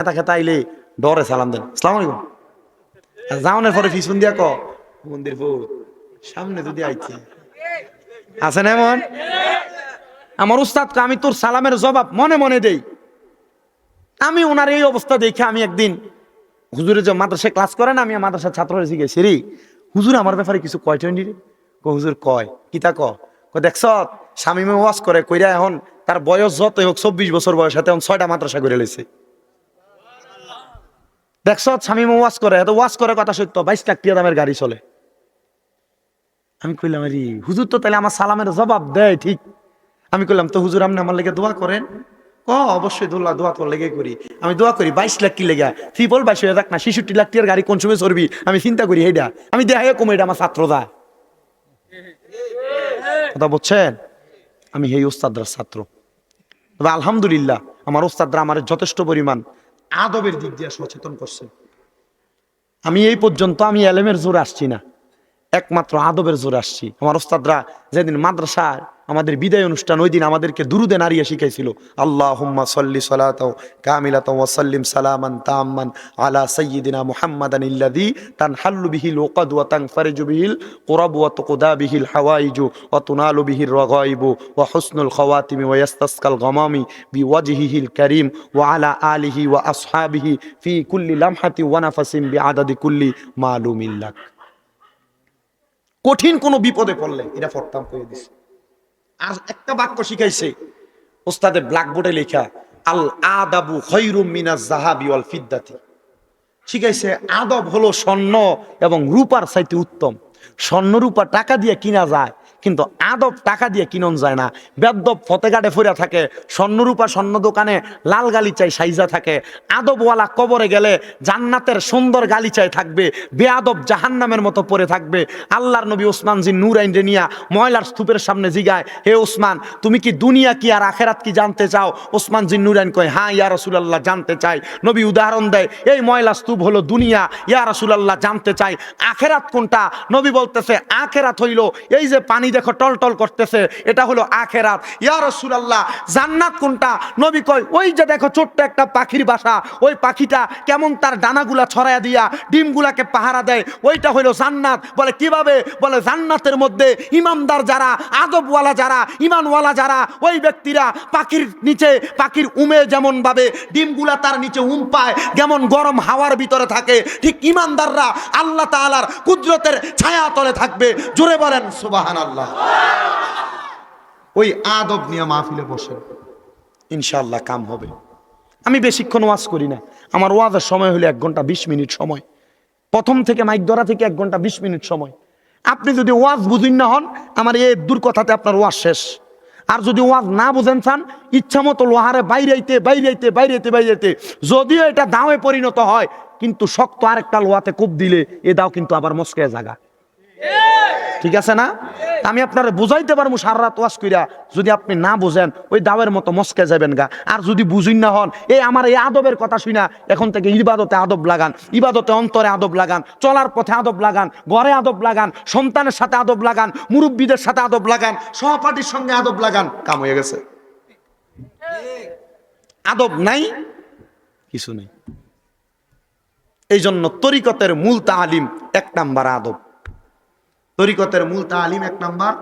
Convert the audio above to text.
খেতা খেতা ডরে সালাম দেন। সালাম আলাইকুম। যাওনের পরে পিছন দিয়া ক মন্দির সামনে যদি আইছে আছে না এমন? আমার উস্তাদকে আমি তোর সালামের জবাব মনে মনে দেই। আমি ওনার এই অবস্থা দেখে আমি একদিন হুজুরে যে মাদ্রাসায় ক্লাস করেন আমি মাদ্রাসার ছাত্র হয়েছি গেছি রে। হুজুর, আমার ব্যাপারে কিছু কয় টেন্ডি রে হুজুর, কয়। কিতা ক দেখছ স্বামীমে ওয়াজ করে, কইরা এখন তার বয়স যতই হোক, চব্বিশ বছর বয়স, হাতে এখন ছয়টা মাদ্রাসা করে লেছে। দেখছ স্বামীমে ওয়াজ করে, এত ওয়াজ করে কথা সত্য, বাইশ লাখ টিয়া দামের গাড়ি চলে। আমি কইলাম, আরে, হুজুর তো তাহলে আমার সালামের জবাব দেয়, ঠিক। আমি কইলাম, তো হুজুর আপনি আমার লেগে দোয়া করেন? ক, অবশ্যই দোল্লা দোয়া তোর লেগে করি। আমি দোয়া করি, বাইশ লাখ কি লেগে? ত্রিপল বাইশ হয়ে যাক না ছিষট্টি লাখ টিয়ার গাড়ি কোন সময় চড়বি? আমি চিন্তা করি এইটা আমি দেখাই কমে এটা আমার ছাত্রদা কথা বলছেন আমি এই ওস্তাদরা ছাত্র। তবে আলহামদুলিল্লাহ, আমার ওস্তাদরা আমার যথেষ্ট পরিমাণ আদবের দিক দিয়ে সচেতন করছে। আমি এই পর্যন্ত আমি এলেমের জোর আসছি না। একমাত্র আদবের জোরে আসছি। আমার ওস্তাদরা যেদিন মাদ্রাসা আমাদের বিদায় অনুষ্ঠান, ওই দিন আমাদেরকে দুরুদে নারিয়া শিখাইছিল। আল্লাহ হুম্মা সল্লি সালাত কামিলাত ওয়াসাল্লিম সালামান তাম্মান আলা সাইয়্যিদিনা মুহাম্মাদান ইল্লাযী তানহাল্লু বিহিল উকাদ ওয়া তানফারিজু বিহিল কুরাব ওয়া তুকদা বিহিল হাওয়াইজু ওয়া তুনালু বিহির রাগাইবু ওয়া হুসনুল খাওয়াতিমি ওয়া ইয়াস্তাসকাল গামামি বিওয়াজহিহিল কারীম ওয়া আলা আলিহি ওয়া আসহাবিহি ফি কুল্লি লামহাতি ওয়া নাফাসিন বিআদাদি কুল্লি মালুমিন লাক। কঠিন কোনো বিপদে পড়লে, এটা ফরতাম করে দিছে। আর একটা বাক্য শিখাইছে ওস্তাদে ব্ল্যাকবোর্ডে লেখা, আল আদাবু খৈরুম মিনাজ জাহাবি অল ফিদ্দাতি। শিখাইছে, আদব হলো স্বর্ণ এবং রূপার চাইতে উত্তম। স্বর্ণ রূপা টাকা দিয়ে কিনা যায় কিন্তু আদব টাকা দিয়ে কিনন যায় না। বেদব ফতেঘাটে ফুরা থাকে, স্বর্ণরূপা স্বর্ণ দোকানে লাল গালিচাই সাইজা থাকে। আদবওয়ালা কবরে গেলে জান্নাতের সুন্দর গালিচাই থাকবে বেআদব জাহান্নামের মতো পড়ে থাকবে। আল্লাহর নবী ওসমান জি নুরাইন রে নিয়া ময়লার স্তূপের সামনে জিগায়, হে ওসমান, তুমি কি দুনিয়া কি আর আখেরাত কি জানতে চাও? ওসমান জি নুরাইন কয় হ্যাঁ ইয়া রসুলাল্লাহ, জানতে চাই। নবী উদাহরণ দেয়, এই ময়লা স্তূপ হলো দুনিয়া, ইয়া রসুলাল্লাহ, জানতে চাই। আখেরাত কোনটা? নবী বলতেছে, আখেরাত হইল এই যে পানি দেখো টল টল করতেছে, এটা হলো আখেরাত। ইয়া রসুলাল্লাহ, জান্নাত কোনটা? নবী কয়, ওই যে দেখো ছোট্ট একটা পাখির বাসা, ওই পাখিটা কেমন তার ডানাগুলা ছড়ায়া দিয়া ডিমগুলাকে পাহারা দেয়, ওইটা হলো জান্নাত। বলে, কীভাবে? বলে, জান্নাতের মধ্যে ইমামদার যারা, আদবওয়ালা যারা, ইমানওয়ালা যারা, ওই ব্যক্তিরা পাখির নিচে, পাখির উমে যেমন ভাবে ডিমগুলা তার নিচে উম পায়, যেমন গরম হাওয়ার ভিতরে থাকে, ঠিক ইমানদাররা আল্লাহ তাআলার কুদরতের ছায়া তলে থাকবে। জোরে বলেন সুবাহান আল্লাহ ওই আদব নিয়ে মাহফিলে বসে। ইনশাআল্লাহ কাম হবে। আমি বেশিক্ষণ ওয়াজ করি না। আমার ওয়াজের সময় হলো এক ঘণ্টা বিশ মিনিট সময়। প্রথম থেকে মাইক ধরা থেকে এক ঘণ্টা বিশ মিনিট সময়। আপনি যদি ওয়াজ বুঝুন না হন, আমার এই দূর কথাতে আপনার ওয়াজ শেষ। আর যদি ওয়াজ না বুঝেন চান, ইচ্ছা মতো লোহারে বাইরেইতে বাইরেইতে বাইরেইতে বাইরেইতে, যদিও এটা দাওয়ে পরিণত হয়, কিন্তু শক্ত আরেকটা লোহাতে কূপ দিলে এ দাও কিন্তু আবার মস্কে জাগা ঠিক আছে না? আমি আপনারা বুঝাইতে পারব সারা রাত ওয়াজ কইরা, যদি আপনি না বুঝেন, ওই দাওয়ের মতো মস্কে যাবেন গা। আর যদি বুঝুন না হন এই আমার এই আদবের কথা শুনা এখন থেকে ইবাদতে আদব লাগান, ইবাদতে অন্তরে আদব লাগান, চলার পথে আদব লাগান, ঘরে আদব লাগান, সন্তানের সাথে আদব লাগান, মুরব্বীদের সাথে আদব লাগান, সহপাঠীর সঙ্গে আদব লাগান, কাম হয়ে গেছে। আদব নাই, কিছু নেই। এই জন্য তরিকতের মূল তালিম এক নাম্বার আদব। তরিকতের মূল তালিম এক নাম্বার।